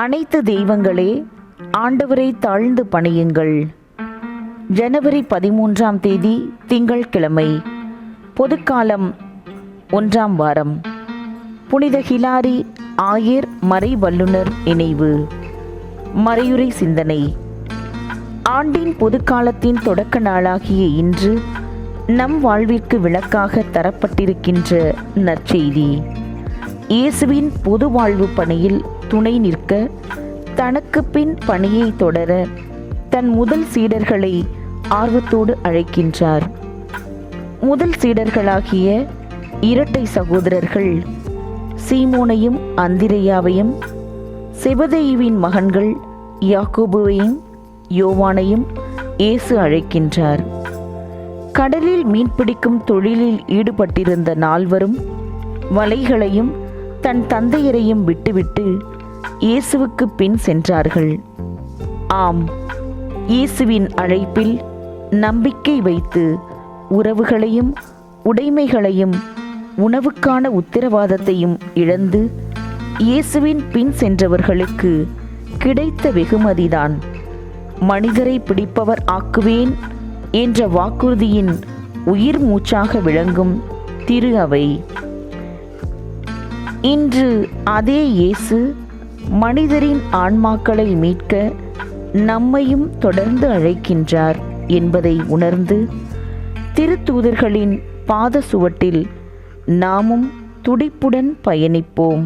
அனைத்து தெய்வங்களே ஆண்டவரை தாழ்ந்து பணியுங்கள். ஜனவரி பதிமூன்றாம் தேதி திங்கள்கிழமை பொதுக்காலம் ஒன்றாம் வாரம். புனித ஹிலாரி ஆயர் மறை வல்லுநர் இணைவு மறையுரை சிந்தனை. ஆண்டின் பொதுக்காலத்தின் தொடக்க நாளாகிய இன்று நம் வாழ்விற்கு விளக்காக தரப்பட்டிருக்கின்ற நற்செய்தி. இயேசுவின் பொது வாழ்வு பணியில் துணை நிற்க தனக்கு பின் பணியை தொடர தன் முதல் சீடர்களை ஆர்வத்தோடு அழைக்கின்றார். முதல் சீடர்களாகிய இரட்டை சகோதரர்கள் சீமோனையும் அந்திரையாவையும் செபதேயுவின் மகன்கள் யாக்கோபுவையும் யோவானையும் இயேசு அழைக்கின்றார். கடலில் மீன்பிடிக்கும் தொழிலில் ஈடுபட்டிருந்த நால்வரும் வலைகளையும் தன் தந்தையரையும் விட்டுவிட்டு இயேசுவுக்கு பின் சென்றார்கள். ஆம் இயேசுவின் அழைப்பில் நம்பிக்கை வைத்து உறவுகளையும் உடைமைகளையும் உணவுக்கான உத்தரவாதத்தையும் இழந்து இயேசுவின் பின் சென்றவர்களுக்கு கிடைத்த வெகுமதிதான். மனிதரை பிடிப்பவர் ஆக்குவேன் என்ற வாக்குறுதியின் உயிர் மூச்சாக விளங்கும் திரு அவை. இன்று அதே இயேசு மனிதரின் ஆன்மாக்களை மீட்க நம்மையும் தொடர்ந்து அழைக்கின்றார் என்பதை உணர்ந்து திருத்தூதர்களின் பாத சுவட்டில் நாமும் துடிப்புடன் பயணிப்போம்.